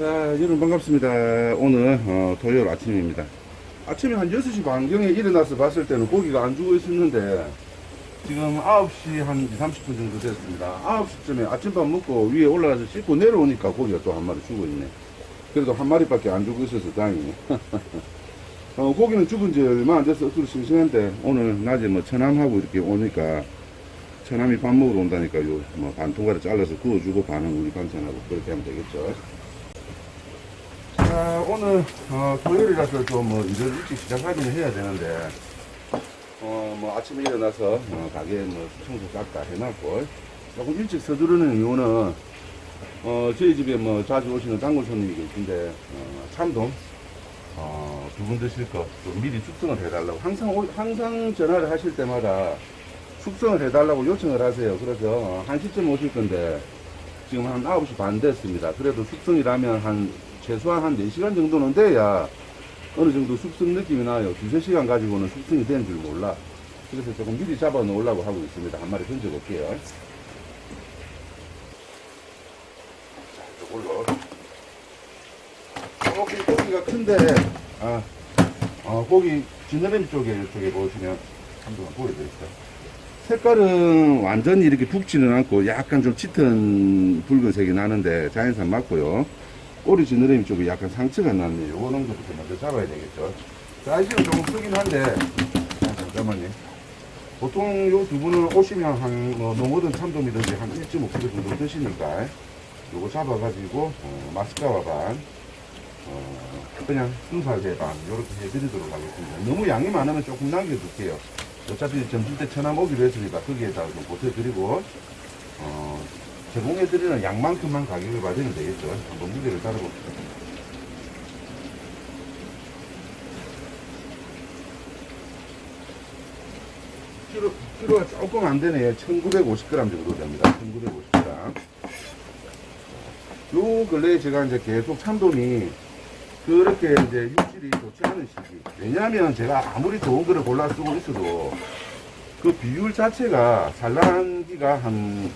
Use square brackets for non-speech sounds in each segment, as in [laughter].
자, 여러분 반갑습니다. 오늘 어, 토요일 아침입니다. 아침에 한 6시 반경에 일어나서 봤을 때는 고기가 안 죽어 있었는데 지금 9시 한 2, 30분 정도 됐습니다. 9시쯤에 아침밥 먹고 위에 올라가서 씻고 내려오니까 고기가 또 한 마리 죽어 있네. 그래도 한 마리밖에 안 죽어 있어서 다행이네. [laughs] 어, 고기는 죽은 지 얼마 안 돼서 억수로 싱싱한데 오늘 낮에 뭐 처남하고 이렇게 오니까 처남이 밥 먹으러 온다니까 요. 뭐 반통가를 잘라서 구워주고 반은 우리 반찬하고 그렇게 하면 되겠죠. 자, 오늘, 어, 토요일이라서 좀 뭐, 일을 일찍 시작하기는 해야 되는데, 어, 뭐, 아침에 일어나서, 어, 가게 뭐, 청소 싹다 해놨고, 조금 일찍 서두르는 이유는, 어, 저희 집에 뭐, 자주 오시는 단골 손님이 계신데, 어, 참돔, 어, 두분 드실 거, 좀 미리 숙성을 해달라고. 항상, 오- 항상 전화를 하실 때마다 숙성을 해달라고 요청을 하세요. 그래서, 어, 1시쯤 오실 건데, 지금 한 9시 반 됐습니다. 그래도 숙성이라면 한 최소한 한 4시간 정도는 돼야 어느 정도 숙성 느낌이 나요. 두세 시간 가지고는 숙성이 된줄 몰라. 그래서 조금 미리 잡아 놓으려고 하고 있습니다. 한 마리 던져 볼게요. 자, 이걸로. 고기, 고기가 큰데, 아, 어, 고기 지느러미 쪽에, 이쪽에 보시면 한번 보여드릴게요. 색깔은 완전히 이렇게 붉지는 않고 약간 좀 짙은 붉은색이 나는데 자연산 맞고요. 꼬리 지느러미 쪽에 약간 상처가 났네요. 요거는 것부터 먼저 잡아야 되겠죠. 사이즈는 조금 크긴 한데, 아, 잠깐만요. 보통 요 두 분은 오시면 한, 뭐, 농어든 참돔이든지 한 1.5kg 정도 드시니까, 요거 잡아가지고, 어, 마스카와 반, 어, 그냥 순살배 반, 요렇게 해드리도록 하겠습니다. 너무 양이 많으면 조금 남겨둘게요. 어차피 점심 때 천암 오기로 했으니까 거기에다가 좀 보태드리고, 어, 제공해드리는 양만큼만 가격을 받으면 되겠죠. 한번 무게를 따라봅시다. 키로, 키로가 조금 안 되네요. 1950g 정도 됩니다. 1950g. 요 근래에 제가 이제 계속 참돔이 그렇게 이제 육질이 좋지 않은 시기. 왜냐하면 제가 아무리 좋은 거를 골라 쓰고 있어도 그 비율 자체가 산란기가 한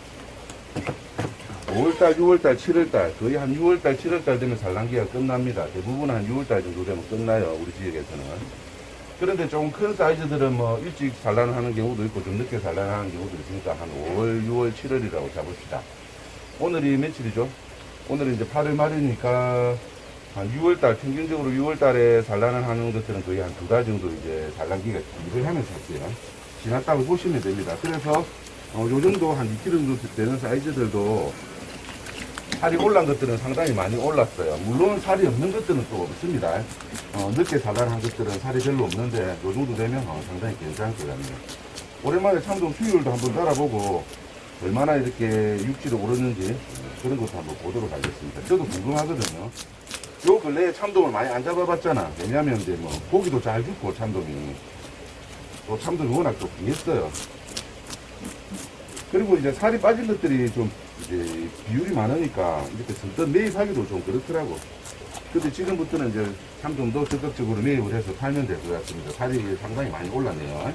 5월달, 6월달, 7월달, 거의 한 6월달, 7월달 되면 산란기가 끝납니다. 대부분 한 6월달 정도 되면 끝나요, 우리 지역에서는. 그런데 조금 큰 사이즈들은 뭐 일찍 산란하는 경우도 있고 좀 늦게 산란하는 경우도 있으니까 한 5월, 6월, 7월이라고 잡읍시다. 오늘이 며칠이죠? 오늘은 이제 8월 말이니까 한 6월달, 평균적으로 6월달에 산란을 하는 것들은 거의 한 두 달 정도 이제 산란기가 일을 하면서 했어요. 지났다고 보시면 됩니다. 그래서 어, 요 정도 한 2kg 정도 되는 사이즈들도 살이 올란 것들은 상당히 많이 올랐어요. 물론 살이 없는 것들은 또 없습니다. 어, 늦게 산란한 것들은 살이 별로 없는데 요 정도 되면 어, 상당히 괜찮을 것 같네요. 오랜만에 참돔 수율도 한번 따라보고 얼마나 이렇게 육질이 오르는지 어, 그런 것도 한번 보도록 하겠습니다. 저도 궁금하거든요. 요 근래에 참돔을 많이 안 잡아봤잖아. 왜냐면 이제 뭐 고기도 잘 죽고 참돔이 또 참돔이 워낙 또 귀했어요. 그리고 이제 살이 빠진 것들이 좀 이제 비율이 많으니까 이렇게 선뜻 매입하기도 좀 그렇더라고. 근데 지금부터는 이제 참돔도 적극적으로 매입을 해서 팔면 될 것 같습니다. 살이 상당히 많이 올랐네요.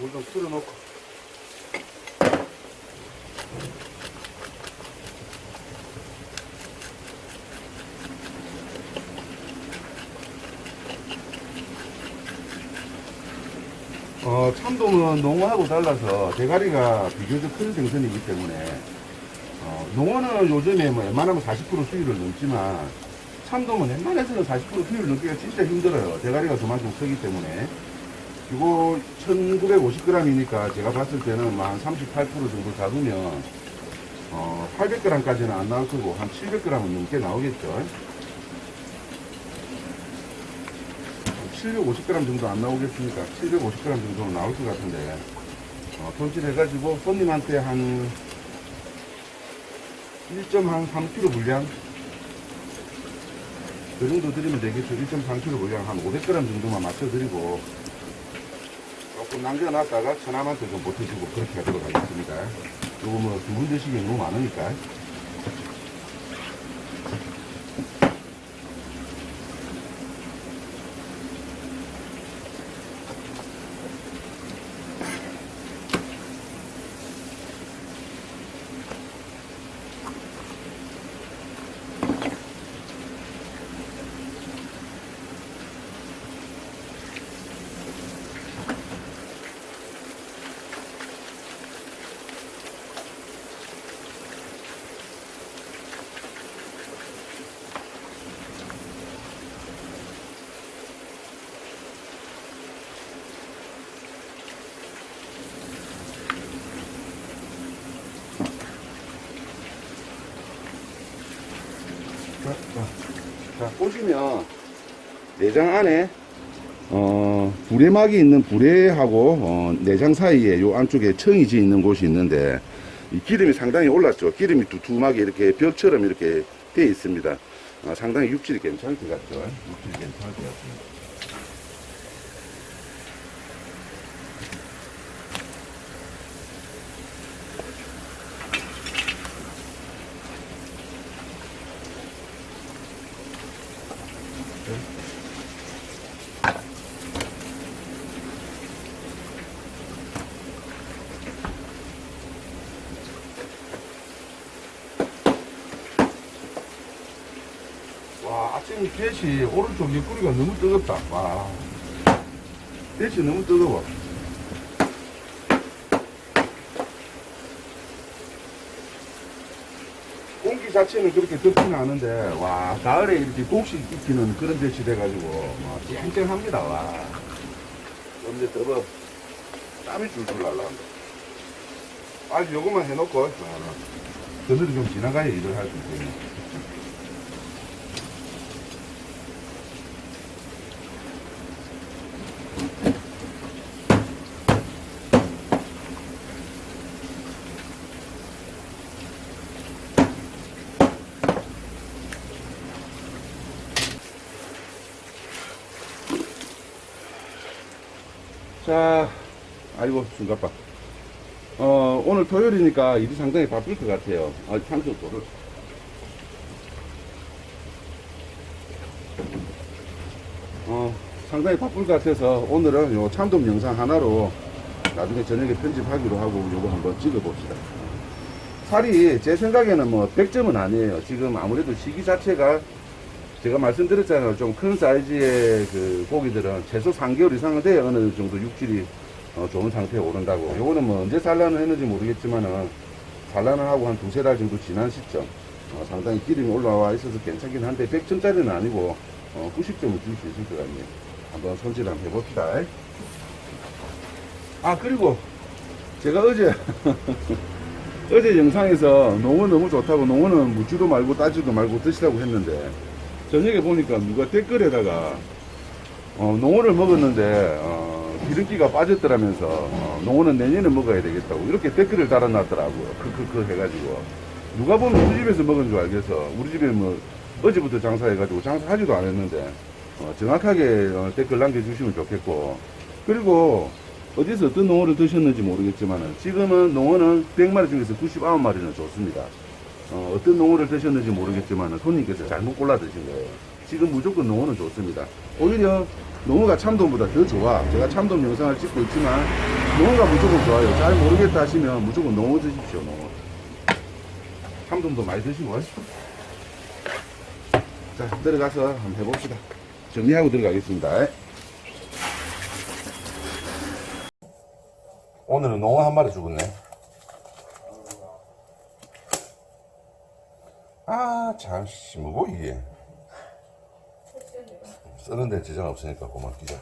물좀 틀어놓고. 어, 참돔은 농어하고 달라서 대가리가 비교적 큰 생선이기 때문에 어, 농어는 요즘에 뭐 웬만하면 40% 수율을 넘지만 참돔은 웬만해서는 40% 수율 넘기가 진짜 힘들어요. 대가리가 그만큼 크기 때문에 이거 1950g이니까 제가 봤을 때는 뭐한38% 정도 잡으면 어, 800g까지는 안 나올 거고 한 700g은 넘게 나오겠죠. 750g 정도 안 나오겠습니까? 750g 정도는 나올 것 같은데 어, 손질해가지고 손님한테 한 1.3kg 분량 그 정도 드리면 되겠죠. 1.3kg 양한 500g 정도만 맞춰드리고 남겨놨다가 천암한테 좀 보태주고 그렇게 하도록 하겠습니다. 요거 뭐두분 드시기 너무 많으니까. 보시면 내장 안에 어, 불에막이 있는 불에하고 어, 내장 사이에 요 안쪽에 청이 지 있는 곳이 있는데 이 기름이 상당히 올랐죠. 기름이 두툼하게 이렇게 벽처럼 이렇게 되어 있습니다. 아, 상당히 육질이 괜찮을 것 같죠. 육질이 괜찮을 것 같습니다. 와, 아침 대시 오른쪽 옆구리가 너무 뜨겁다. 와. 대시 너무 뜨거워. 공기 자체는 그렇게 덥지는 않은데, 와, 가을에 이렇게 곡식 익히는 그런 대시 돼가지고, 와, 쨍쨍합니다, 와. 언제 더워. 땀이 줄줄 날라온다. 아직 요것만 해놓고, 어, 그늘이 좀 지나가야 일을 할 수 있거든요. 자, 아이고, 중갑바. 어, 오늘 토요일이니까 일이 상당히 바쁠 것 같아요. 아, 참좋 도를. 어, 상당히 바쁠 것 같아서 오늘은 요 참돔 영상 하나로 나중에 저녁에 편집하기로 하고 요거 한번 찍어봅시다. 살이 제 생각에는 뭐 100점은 아니에요. 지금 아무래도 시기 자체가 제가 말씀드렸잖아요. 좀 큰 사이즈의 그 고기들은 최소 3개월 이상은 돼야 어느 정도 육질이 어, 좋은 상태에 오른다고. 요거는 뭐 언제 산란을 했는지 모르겠지만은 산란을 하고 한 두세 달 정도 지난 시점 어, 상당히 기름이 올라와 있어서 괜찮긴 한데 100점짜리는 아니고 어, 90점은 줄수 있을 것 같네요. 한번 손질 한번 해봅시다. 아 그리고 제가 어제 [laughs] 어제 영상에서 농어 너무 좋다고 농어는 묻지도 말고 따지도 말고 드시라고 했는데 저녁에 보니까 누가 댓글에다가 어, 농어를 먹었는데 어, 기름기가 빠졌더라면서 어, 농어는 내년에 먹어야 되겠다고 이렇게 댓글을 달아놨더라고요. 크크크 해가지고 누가 보면 우리 집에서 먹은 줄 알겠어. 우리 집에 뭐 어제부터 장사해가지고 장사하지도 않았는데 어, 정확하게 어, 댓글 남겨주시면 좋겠고 그리고 어디서 어떤 농어를 드셨는지 모르겠지만 지금은 농어는 100마리 중에서 99마리는 좋습니다. 어, 떤 농어를 드셨는지 모르겠지만 손님께서 잘못 골라 드신 거예요. 지금 무조건 농어는 좋습니다. 오히려 농어가 참돔보다 더 좋아. 제가 참돔 영상을 찍고 있지만 농어가 무조건 좋아요. 잘 모르겠다 하시면 무조건 농어 드십시오. 농어. 참돔도 많이 드시고. 자 들어가서 한번 해봅시다. 정리하고 들어가겠습니다. 오늘은 농어 한 마리 죽었네. 아, 참, 씨, 뭐고, 이게. 쓰는데 지장 없으니까 고만 끼자.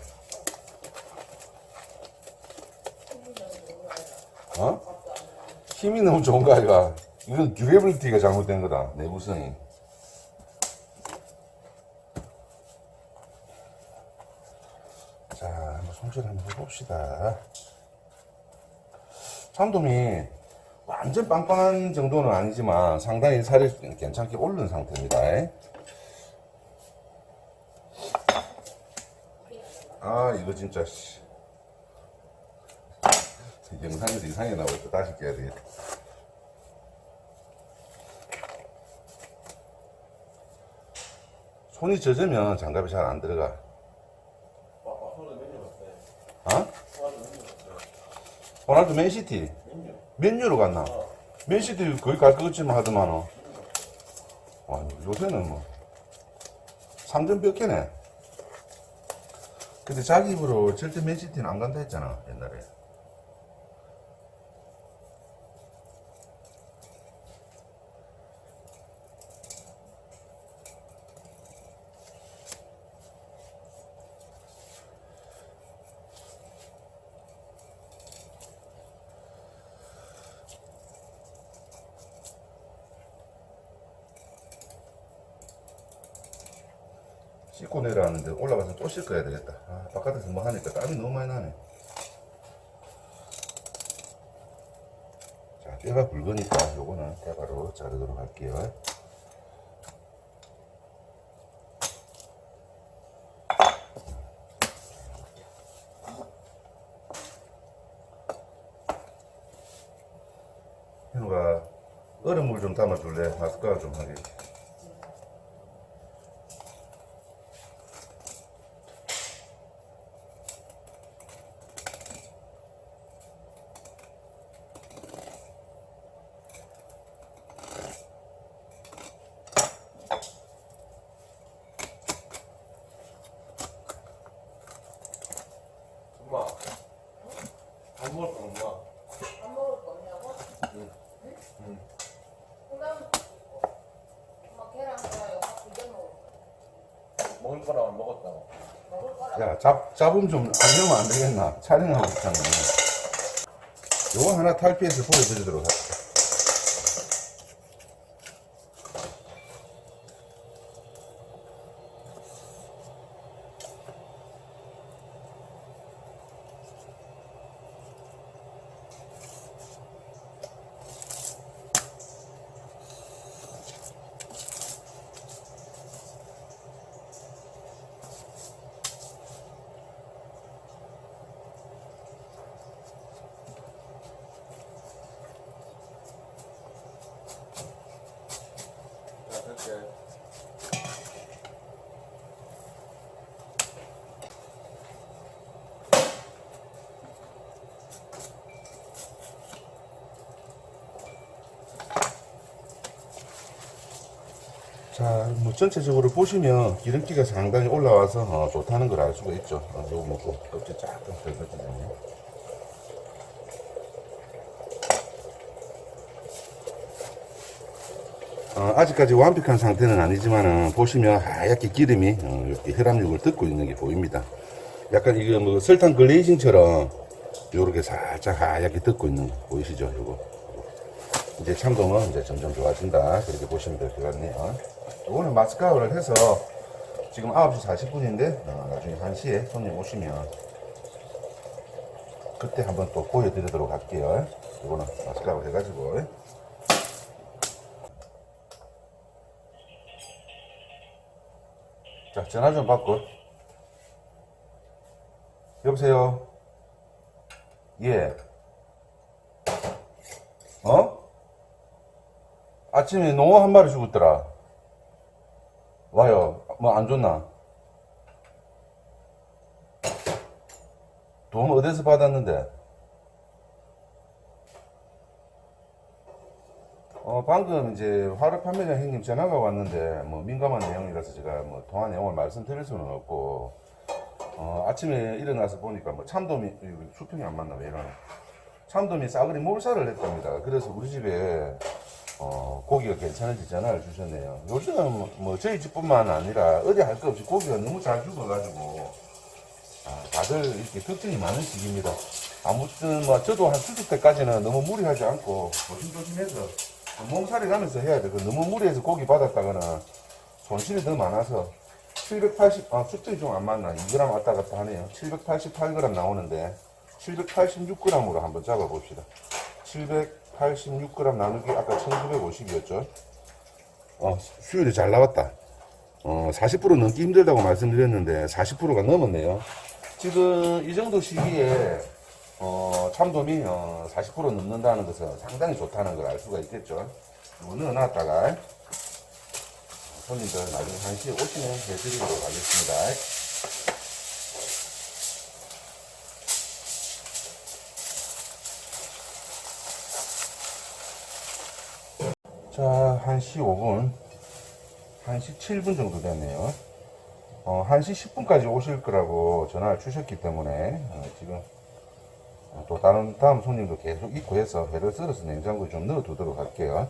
어? 힘이 너무 좋은 거 아이가? 이건 듀레빌리티가 잘못된 거다. 내구성이. 자, 한번 손질 한번 해봅시다. 참돔이 완전 빵빵한 정도는 아니지만 상당히 살이 괜찮게 오른 상태입니다. 아 이거 진짜 씨. 영상에서 이상하게 나오고 또 다시 깨야 되겠다. 손이 젖으면 장갑이 잘 안 들어가. 아. 어? 호날두 맨시티 맨유로 갔나? 맨시티 거기 갈것 같지만 하더만 어. 와 요새는 뭐 3점 몇 개네. 근데 자기 입으로 절대 맨시티는 안 간다 했잖아 옛날에. 씻고 내려왔는데 올라가서 또 씻어야 되겠다. 아, 바깥에서 뭐 하니까 땀이 너무 많이 나네. 자, 뼈가 굵으니까 요거는 뼈가로 자르도록 할게요. 현우가 얼음물 좀 담아줄래? 마스크가 좀 하게. 엄마. 밥 먹을 거 엄마. 밥 먹을 거 없냐고? 응. 응. 콩나물 먹고 엄마 계란 후라이 엄마 두개 먹을 거라고 먹었다고. 야, 잡, 잡음 좀 알려면 안 되겠나? 촬영하고 있잖아. 요거 하나 탈피해서 보여드리도록 할게. 자, 뭐 전체적으로 보시면 기름기가 상당히 올라와서 어, 좋다는 걸 알 수가 있죠. 어, 요거 먹고 껍질 쫙 덜거든요. 어, 아직까지 완벽한 상태는 아니지만은 보시면 하얗게 기름이 어, 이렇게 혈압육을 뜯고 있는 게 보입니다. 약간 이거 뭐 설탕 글레이징처럼 요렇게 살짝 하얗게 뜯고 있는 거 보이시죠? 요거. 이제 참돔은 이제 점점 좋아진다. 그렇게 보시면 될 것 같네요. 오늘 마스카우를 해서 지금 9시 40분인데 나중에 1시에 손님 오시면 그때 한번 또 보여드리도록 할게요. 이거는 마스카우 해가지고 자 전화 좀 받고 여보세요 예 어? 아침에 농어 한 마리 죽었더라. 와요. 뭐안 좋나? 돈 어디서 받았는데? 어, 방금 이제 화로 판매장 형님 전화가 왔는데, 뭐 민감한 내용이라서 제가 뭐 통화 내용을 말씀드릴 수는 없고, 어, 아침에 일어나서 보니까 뭐 참돔이, 수평이 안 맞나, 왜 이러나. 참돔이 싸그리 몰살을 했답니다. 그래서 우리 집에 어, 고기가 괜찮은지 전화를 주셨네요. 요즘 뭐, 뭐 저희 집뿐만 아니라 어디 할것 없이 고기가 너무 잘 죽어가지고 아, 다들 이렇게 걱정이 많은 시기입니다. 아무튼 뭐 저도 한 수습 때까지는 너무 무리하지 않고 조심조심해서 몸살이 나면서 해야 돼. 그 너무 무리해서 고기 받았다가는 손실이 더 많아서 780, 아, 숫자이 좀 안 맞나. 2g 왔다 갔다 하네요. 788g 나오는데 786g으로 한번 잡아봅시다. 786g 나누기 아까 1950이었죠. 어, 수율이 잘 나왔다. 어, 40% 넘기 힘들다고 말씀드렸는데 40%가 넘었네요. 지금 이 정도 시기에 어, 참돔이 어, 40% 넘는다는 것은 상당히 좋다는 걸 알 수가 있겠죠. 이거 넣어놨다가 손님들 나중에 1시에 오시면 해드리도록 하겠습니다. 자, 1시 5분, 1시 7분 정도 됐네요. 어, 1시 10분까지 오실 거라고 전화를 주셨기 때문에 어, 지금 어, 또 다른 다음 손님도 계속 있고 해서 회를 썰어서 냉장고에 좀 넣어두도록 할게요.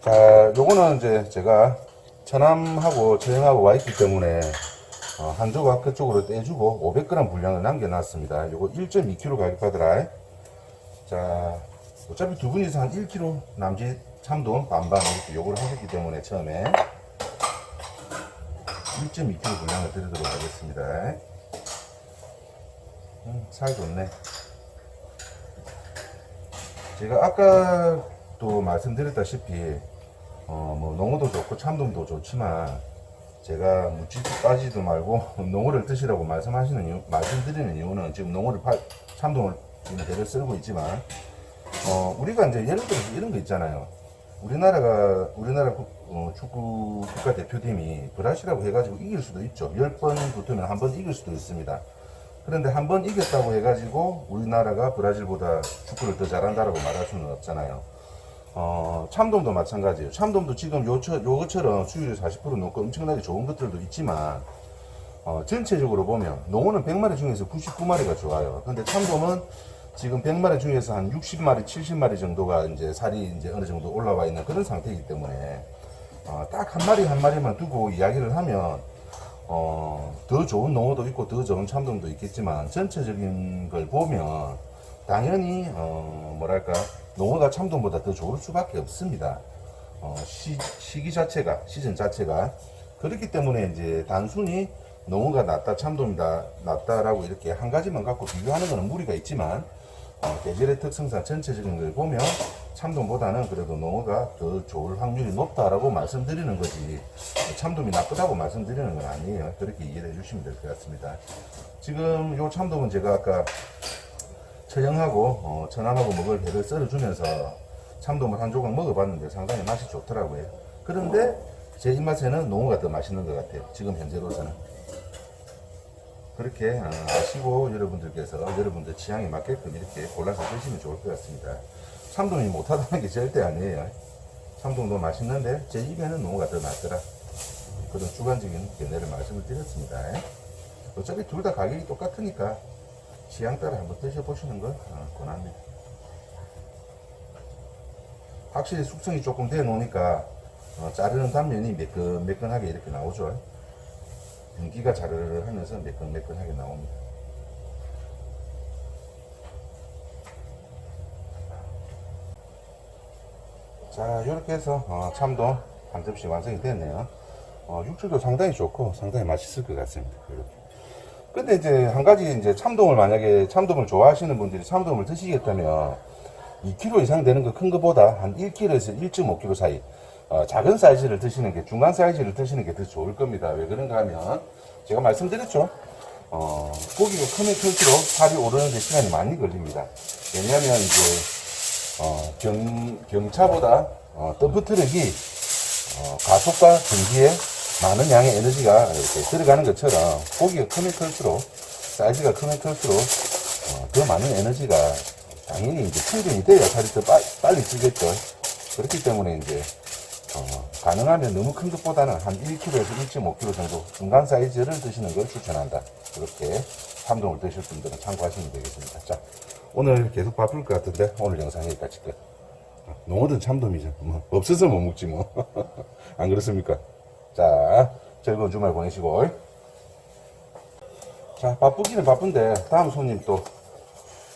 자, 요거는 이제 제가 천암하고 처형하고 와 있기 때문에 어, 한 조각 그쪽으로 떼주고 500g 분량을 남겨놨습니다. 요거 1.2kg 가격 받으라. 자, 어차피 두 분이서 한 1kg 남짓 참돔 반반 이렇게 요걸 하셨기 때문에 처음에 1.2kg 분량을 드리도록 하겠습니다. 음, 살 좋네. 제가 아까도 말씀드렸다시피 어, 뭐 농어도 좋고 참돔도 좋지만 제가 묻지도 빠지도 말고 [laughs] 농어를 드시라고 말씀하시는 이유, 말씀드리는 이유는 지금 농어를 파, 참돔을 지금 대를 쓸고 있지만 어, 우리가 이제 예를 들어서 이런 거 있잖아요. 우리나라가, 우리나라 국- 어, 축구 국가 대표팀이 브라질하고 해가지고 이길 수도 있죠. 10번 붙으면 한 번 이길 수도 있습니다. 그런데 한 번 이겼다고 해가지고 우리나라가 브라질보다 축구를 더 잘한다라고 말할 수는 없잖아요. 어, 참돔도 마찬가지예요. 참돔도 지금 요처, 요것처럼 수율이 40% 넘고 엄청나게 좋은 것들도 있지만, 어, 전체적으로 보면, 농어는 100마리 중에서 99마리가 좋아요. 근데 참돔은 지금 100마리 중에서 한 60마리, 70마리 정도가 이제 살이 이제 어느 정도 올라와 있는 그런 상태이기 때문에, 어, 딱 한 마리 한 마리만 두고 이야기를 하면, 어, 더 좋은 농어도 있고 더 좋은 참돔도 있겠지만, 전체적인 걸 보면, 당연히, 어, 뭐랄까, 농어가 참돔보다 더 좋을 수밖에 없습니다. 어, 시, 시기 자체가, 시즌 자체가. 그렇기 때문에 이제 단순히 농어가 낫다, 참돔이다, 낫다라고 이렇게 한 가지만 갖고 비교하는 것은 무리가 있지만, 어, 계절의 특성상 전체적인 걸 보면 참돔보다는 그래도 농어가 더 좋을 확률이 높다라고 말씀드리는 거지, 참돔이 나쁘다고 말씀드리는 건 아니에요. 그렇게 이해를 해주시면 될 것 같습니다. 지금 요 참돔은 제가 아까 처형하고 어, 천암하고 먹을 배를 썰어주면서 참돔을 한 조각 먹어봤는데 상당히 맛이 좋더라고요. 그런데 제 입맛에는 농어가 더 맛있는 것 같아요. 지금 현재로서는. 그렇게 어, 아시고 여러분들께서 여러분들 취향에 맞게끔 이렇게 골라서 드시면 좋을 것 같습니다. 참돔이 못하다는 게 절대 아니에요. 참돔도 맛있는데 제 입에는 농어가 더 낫더라. 그런 주관적인 견해를 말씀을 드렸습니다. 어차피 둘 다 가격이 똑같으니까 취향 따라 한번 드셔보시는 걸 어, 권합니다. 확실히 숙성이 조금 돼 놓으니까 어, 자르는 단면이 매끈매끈하게 이렇게 나오죠. 윤기가 자르르 하면서 매끈매끈하게 나옵니다. 자, 이렇게 해서 어, 참돔 한 접시 완성이 됐네요. 어, 육질도 상당히 좋고 상당히 맛있을 것 같습니다. 이렇게. 근데 이제 한 가지 이제 참돔을 만약에 참돔을 좋아하시는 분들이 참돔을 드시겠다면 2kg 이상 되는 거 큰 거보다 한 1kg에서 1.5kg 사이 어, 작은 사이즈를 드시는 게 중간 사이즈를 드시는 게 더 좋을 겁니다. 왜 그런가 하면 제가 말씀드렸죠. 어, 고기가 크면 클수록 살이 오르는데 시간이 많이 걸립니다. 왜냐하면 이제 어, 경, 경차보다 어, 덤프트럭이 어, 가속과 전기에 많은 양의 에너지가 이렇게 들어가는 것처럼 고기가 크면 클수록 사이즈가 크면 클수록 어, 더 많은 에너지가 당연히 이제 충전이 돼야 살이 더 빠, 빨리 찌겠죠. 그렇기 때문에 이제 어, 가능하면 너무 큰 것보다는 한 1kg에서 1.5kg 정도 중간 사이즈를 드시는 걸 추천한다. 그렇게 참돔을 드실 분들은 참고하시면 되겠습니다. 자, 오늘 계속 바쁠 것 같은데 오늘 영상 여기까지 끝. 농어든 참돔이죠. 뭐 없어서 못 먹지 뭐. [laughs] 안 그렇습니까? 자, 즐거운 주말 보내시고. 자, 바쁘기는 바쁜데 다음 손님 또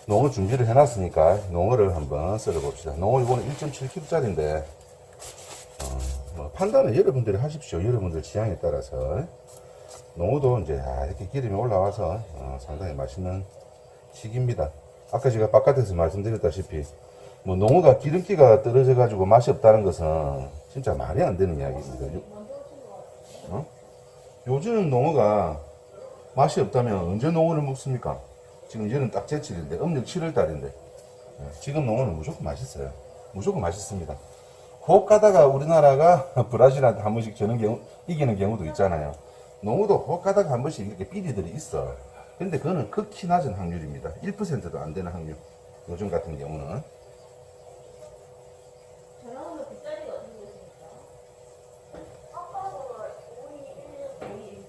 농어 준비를 해놨으니까 농어를 한번 썰어봅시다. 농어 이거는 1.7kg짜리인데 어, 뭐 판단은 여러분들이 하십시오. 여러분들 취향에 따라서 농어도 이제 아, 이렇게 기름이 올라와서 어, 상당히 맛있는 식입니다. 아까 제가 바깥에서 말씀드렸다시피 뭐 농어가 기름기가 떨어져 가지고 맛이 없다는 것은 진짜 말이 안 되는 이야기입니다. 요, 어? 요즘 농어가 맛이 없다면 언제 농어를 먹습니까? 지금 이제는 딱 제칠인데 음력 7월 달인데 예, 지금 농어는 무조건 맛있어요. 무조건 맛있습니다. 혹 가다가 우리나라가 [laughs] 브라질한테 한 번씩 경우 이기는 경우도 있잖아요. 혹 가다가 한 번씩 이렇게 비리들이 있어. 근데 그거는 극히 낮은 확률입니다. 1%도 안 되는 확률. 요즘 같은 경우는 전화번호 뒷자리가 어떻게 되십니까? 아빠가 5211 5211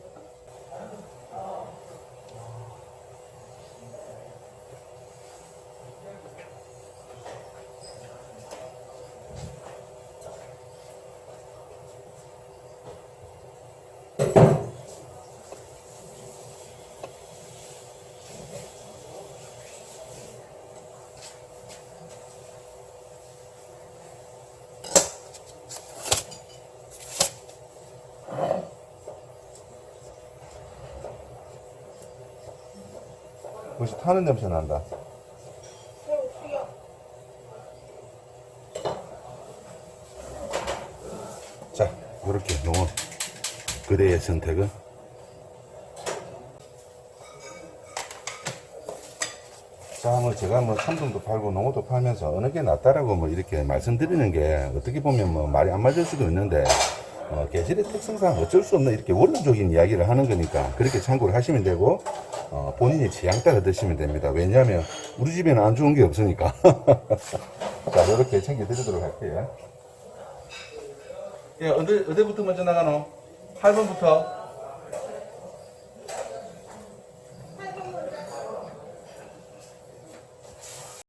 벌써 타는 냄새 난다. 자, 이렇게 농어 그대의 선택은 자, 뭐 제가 뭐 삼동도 팔고 농어도 팔면서 어느 게 낫다라고 뭐 이렇게 말씀드리는 게 어떻게 보면 뭐 말이 안 맞을 수도 있는데 어, 계절의 특성상 어쩔 수 없는 이렇게 원론적인 이야기를 하는 거니까 그렇게 참고를 하시면 되고 어, 본인이 취향 따라 드시면 됩니다. 왜냐하면 우리 집에는 안 좋은 게 없으니까. [laughs] 자, 이렇게 챙겨드리도록 할게요. 예, 어디, 어디부터 먼저 나가노? 8번부터?